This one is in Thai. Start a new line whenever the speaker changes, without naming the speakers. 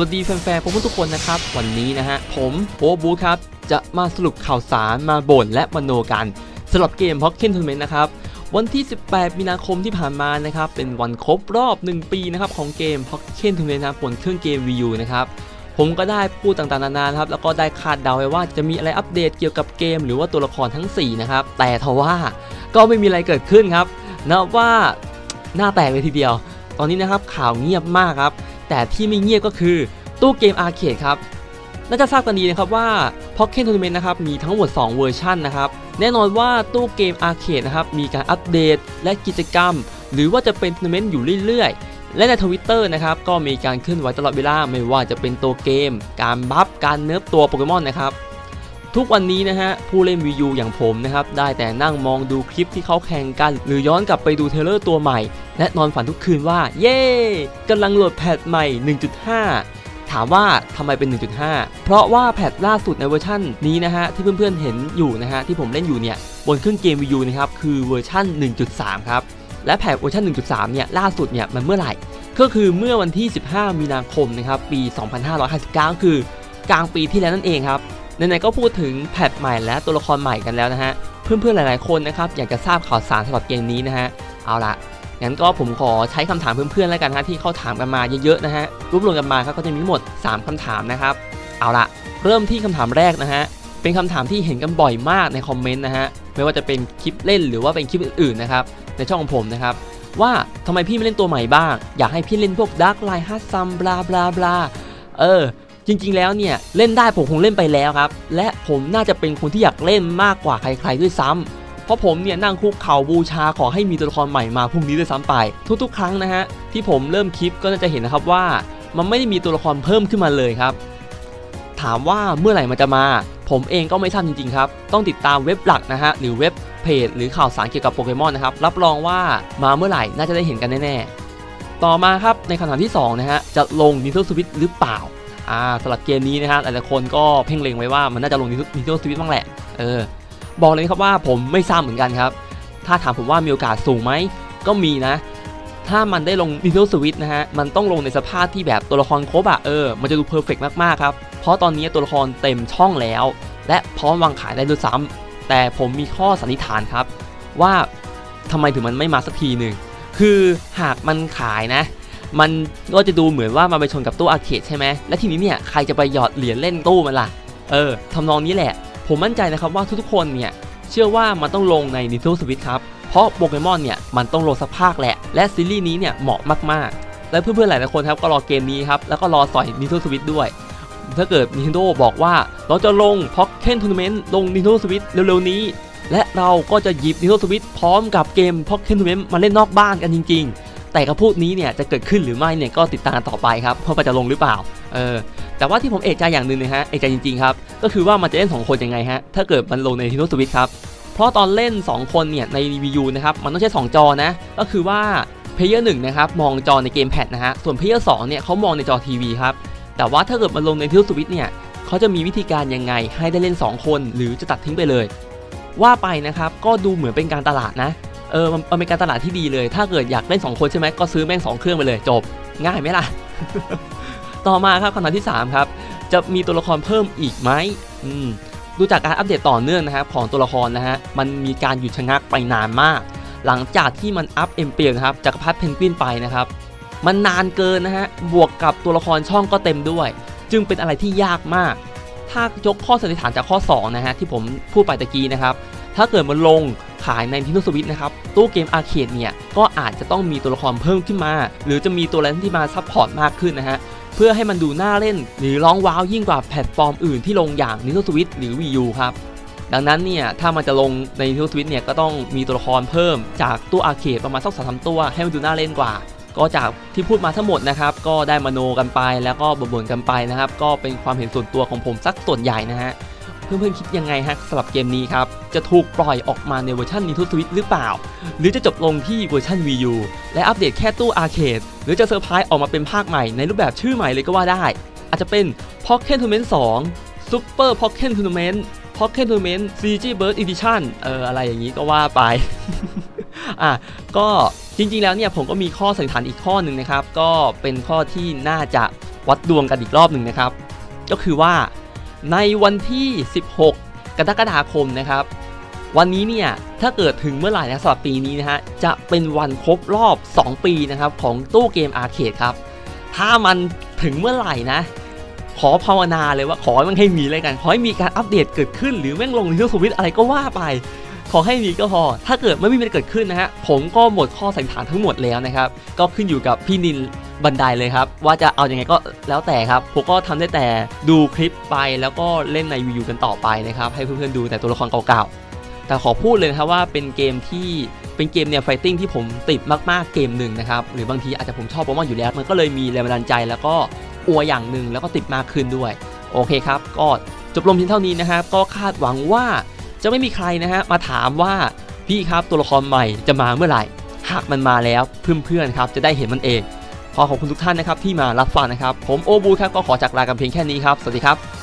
วัสดีแฟนๆผมทุกคนนะครับ วันนี้นะฮะ ผมโอบูครับ จะมาสรุปข่าวสารมาบ่นและมโนกันสำหรับเกม Pocket Tournament นะครับ วันที่ 18 มีนาคมที่ผ่านมานะครับ เป็นวันครบรอบ 1 ปีนะครับของเกม Pocket Tournament นะครับนเครื่องเกม Wii U นะครับผมก็ได้พูดต่างๆนานานครับแล้วก็ได้คาดเดาไว้ว่าจะมีอะไรอัปเดตเกี่ยวกับเกม หรือว่าตัวละครทั้ง 4 นะครับ แต่ทว่าก็ไม่มีอะไรเกิดขึ้นครับนะว่าหน้าแตกเลยทีเดียว ตอนนี้นะครับข่าวเงียบมากครับ แต่ที่ไม่เงียบก็คือตู้เกมอาร์เคดครับน่าจะทราบกันดีนะครับว่า Pocket Tournament นะครับมีทั้งหมด 2 เวอร์ชันนะครับแน่นอนว่าตู้เกมอาร์เคดนะครับมีการอัปเดตและกิจกรรม หรือว่าจะเป็นทัวร์นาเมนต์อยู่เรื่อยๆ และในทวิตเตอร์นะครับก็มีการเคลื่อนไหวตลอดเวลาไม่ว่าจะเป็นตัวเกม การบัฟการเนิร์ฟตัวโปเกมอนนะครับ ทุกวันนี้นะฮะ ผู้เล่น Wii U อย่างผมนะครับ ได้แต่นั่งมองดูคลิปที่เขาแข่งกัน หรือย้อนกลับไปดูเทเลอร์ตัวใหม่ และนอนฝันทุกคืนว่า เย้กำลังโหลดแพทใหม่ 1.5 ถามว่าทำไมเป็น 1.5 เพราะว่าแพทล่าสุดในเวอร์ชันนี้นะฮะ ที่เพื่อนๆเห็นอยู่นะฮะ ที่ผมเล่นอยู่เนี่ย บนเครื่องเกม Wii U นะครับ คือเวอร์ชัน1.3 ครับ และแพทเวอร์ชัน1.3 เนี่ย ล่าสุดเนี่ย มันเมื่อไหร่ ก็คือเมื่อวันที่ 15 มีนาคมนะครับ ปี 2559 คือกลางปีที่แล้วนั่นเองครับ ไหนๆก็พูดถึงแพทใหม่และตัวละครใหม่กันแล้วนะฮะ เพื่อนๆหลายๆคนนะครับอยากจะทราบข่าวสารสำหรับเกมนี้นะฮะ เอาละงั้นก็ผมขอใช้คำถามเพื่อนๆแล้วกันฮะที่เขาถามกันมาเยอะๆนะฮะรวบรวมกันมาครับก็จะมีทั้งหมด 3คำถามนะครับ เอาละเริ่มที่คำถามแรกนะฮะเป็นคำถามที่เห็นกันบ่อยมากในคอมเมนต์นะฮะไม่ว่าจะเป็นคลิปเล่นหรือว่าเป็นคลิปอื่นๆนะครับในช่องของผมนะครับว่าทำไมพี่ไม่เล่นตัวใหม่บ้าง อยากให้พี่เล่นพวก Dark Light h a r d s u m บลาบลาบลาเออ จริงๆ แล้วเนี่ยเล่นได้ผมคงเล่นไปแล้วครับ และผมน่าจะเป็นคนที่อยากเล่นมากกว่าใคร ๆ ด้วยซ้ำเพราะผมเนี่ยนั่งคุกเข่าบูชาขอให้มีตัวละครใหม่มาพรุ่งนี้ด้วยซ้ำไป ทุกๆ ครั้งนะฮะที่ผมเริ่มคลิปก็น่าจะเห็นนะครับว่า มันไม่ได้มีตัวละครเพิ่มขึ้นมาเลยครับ ถามว่าเมื่อไหร่มันจะมา ผมเองก็ไม่ทราบจริงๆครับต้องติดตามเว็บหลักนะฮะหรือเว็บเพจหรือข่าวสารเกี่ยวกับโปเกมอนนะครับรับรองว่ามาเมื่อไหร่น่าจะได้เห็นกันแน่ๆต่อมาครับในคำถามที่สองนะฮะจะลง Nintendo Switch หรือเปล่า อ่าสำหรับเกมนี้นะฮะหลายๆคนก็เพ่งเล็งไว้ว่ามันน่าจะลง Nintendo Switch บ้างแหละเออบอกเลยครับว่าผมไม่ทราบเหมือนกันครับ ถ้าถามผมว่ามีโอกาสสูงไหมก็มีนะ ถ้ามันได้ลง Nintendo Switch นะฮะ มันต้องลงในสภาพที่แบบตัวละครครบอะเออ มันจะดูเพอร์เฟกมาก ๆ ครับ เพราะตอนนี้ตัวละครเต็มช่องแล้ว และพร้อมวางขายได้ด้วยซ้ำแต่ผมมีข้อสันนิษฐานครับ ว่าทำไมถึงมันไม่มาสักทีหนึ่ง คือหากมันขายนะ มันก็จะดูเหมือนว่ามันไปชนกับตู้อาร์เคดใช่ไหมและทีนี้เนี่ยใครจะไปหยอดเหรียญเล่นตู้มันล่ะ เออทำนองนี้แหละ ผมมั่นใจนะครับว่าทุกๆคนเนี่ยเชื่อว่ามันต้องลงใน Nintendo Switch ครับ เพราะโปเกมอนเนี่ยมันต้องลงสักภาคแหละ และซีรีส์นี้เนี่ยเหมาะมากๆ และเพื่อนๆหลายๆคนครับก็รอเกมนี้ครับ แล้วก็รอสอย Nintendo Switch ด้วย ถ้าเกิด Nintendo บอกว่าเราจะลง Pocket Tournament ลง Nintendo Switch เร็วๆนี้ และเราก็จะหยิบ Nintendo Switch พร้อมกับเกม Pocket Tournament มาเล่นนอกบ้านกันจริง ๆ แต่กระพูดนี้เนี่ยจะเกิดขึ้นหรือไม่เนี่ยก็ติดตามต่อไปครับว่ามันจะลงหรือเปล่าเออแต่ว่าที่ผมเอกใจอย่างหนึ่งนะฮะเอกใจจริงๆครับก็คือว่ามันจะเล่น 2 คนยังไงฮะถ้าเกิดมันลงใน Nintendo Switch ครับเพราะตอนเล่น 2 คนเนี่ยใน Wii U นะครับมันต้องใช้ 2 จอนะก็คือว่าเพลเยอร์หนึ่งนะครับมองจอในเกมแพดนะฮะส่วนเพลเยอร์สองเนี่ยเขามองในจอทีวีครับแต่ว่าถ้าเกิดมันลงใน Nintendo Switch เนี่ยเขาจะมีวิธีการยังไงให้ได้เล่น 2 คน หรือจะตัดทิ้งไปเลย ว่าไปนะครับก็ดูเหมือนเป็นการตลาดนะ เออมันมันเป็นการตลาดที่ดีเลย ถ้าเกิดอยากเล่น2คนใช่ไหมก็ซื้อแม่ง2เครื่องไปเลยจบ ง่ายไหมล่ะ ต่อมาครับคำถามที่ 3 ครับ จะมีตัวละครเพิ่มอีกไหมอืมดูจากการอัปเดตต่อเนื่องนะครับของตัวละครนะฮะมันมีการหยุดชะงักไปนานมาก หลังจากที่มันอัพเอ็มเปียนะครับจากรพัฒเพนกวินไปนะครับมันนานเกินนะฮะบวกกับตัวละครช่องก็เต็มด้วย จึงเป็นอะไรที่ยากมาก ถ้ายกข้อสันนิษฐานจากข้อ2นะฮะที่ผมพูดไปตะกี้นะครับ ถ้าเกิดมันลงขายใน Nintendo Switch นะครับ ตู้เกมอาร์เคดเนี่ย ก็อาจจะต้องมีตัวละครเพิ่มขึ้นมา หรือจะมีตัวเล่นที่มาซัพพอร์ตมากขึ้นนะฮะ เพื่อให้มันดูน่าเล่น หรือร้องว้าวยิ่งกว่าแพลตฟอร์มอื่นที่ลงอย่าง Nintendo Switch หรือ Wii U ครับดังนั้นเนี่ยถ้ามันจะลงใน Nintendo Switch เนี่ยก็ต้องมีตัวละครเพิ่มจากตู้อาร์เคดประมาณสักสามตัว ให้มันดูน่าเล่นกว่า ก็จากที่พูดมาทั้งหมดนะครับ ก็ได้มโนกันไปแล้วก็บ่นๆกันไปนะครับ ก็เป็นความเห็นส่วนตัวของผมสักส่วนใหญ่นะฮะ เพื่อนๆคิดยังไงฮะสำหรับเกมนี้ครับ จะถูกปล่อยออกมาในเวอร์ชัน Nintendo Switch หรือเปล่า หรือจะจบลงที่เวอร์ชัน Wii U และอัปเดตแค่ตู้อาร์เคดหรือจะเซอร์ไพรส์ออกมาเป็นภาคใหม่ในรูปแบบชื่อใหม่เลยก็ว่าได้ อาจจะเป็น Pocket Tournament 2 Super Pocket Tournament Pocket Tournament CG Bird Edition เอออะไรอย่างนี้ก็ว่าไปอะก็จริงๆแล้วเนี่ยผมก็มีข้อสันนิษฐานอีกข้อหนึ่งนะครับ ก็เป็นข้อที่น่าจะวัดดวงกันอีกรอบหนึ่งนะครับ ก็คือว่า ในวันที่ 16 กรกฎาคมนะครับ วันนี้เนี่ยถ้าเกิดถึงเมื่อไหร่นะสำหรับปีนี้นะฮะจะเป็นวันครบรอบ 2 ปีนะครับของตู้เกมอาร์เคดครับ ถ้ามันถึงเมื่อไหร่นะ ขอภาวนาเลยว่าขอให้มันให้มีเลยกัน ขอให้มีการอัปเดตเกิดขึ้น หรือแม่งลงในสวิตอะไรก็ว่าไป ขอให้มีก็พอ ถ้าเกิดไม่มีมันเกิดขึ้นนะฮะผมก็หมดข้อสันนิษฐานทั้งหมดแล้วนะครับ ก็ขึ้นอยู่กับพี่นิน บันไดเลยครับ ว่าจะเอาอยัางไงก็แล้วแต่ครับผมก็ทำได้แต่ดูคลิปไปแล้วก็เล่นในวิวกันต่อไปนะครับให้เพื่อนๆดูแต่ตัวละครเก่าๆ แต่ขอพูดเลยนะครับว่าเป็นเกมที่เป็นเกมแนวไฟติ้งที่ผมติดมากๆเกมหนึ่งนะครับหรือบางทีอาจจะผมชอบโปเกมอนอยู่แล้ว มันก็เลยมีแรงบันดาลใจ แล้วก็อวอย่างหนึ่งแล้วก็ติดมากขึ้นด้วย โอเคครับก็จบลงเพียงเท่านี้นะครับก็คาดหวังว่าจะไม่มีใครนะฮะมาถามว่าพี่ครับตัวละครใหม่จะมาเมื่อไหร่ หากมันมาแล้วเพื่อนๆครับจะได้เห็นมันเอง ขอขอบคุณทุกท่านนะครับที่มารับฟังนะครับ ผมโอบูครับก็ขอจากลากันเพียงแค่นี้ครับ สวัสดีครับ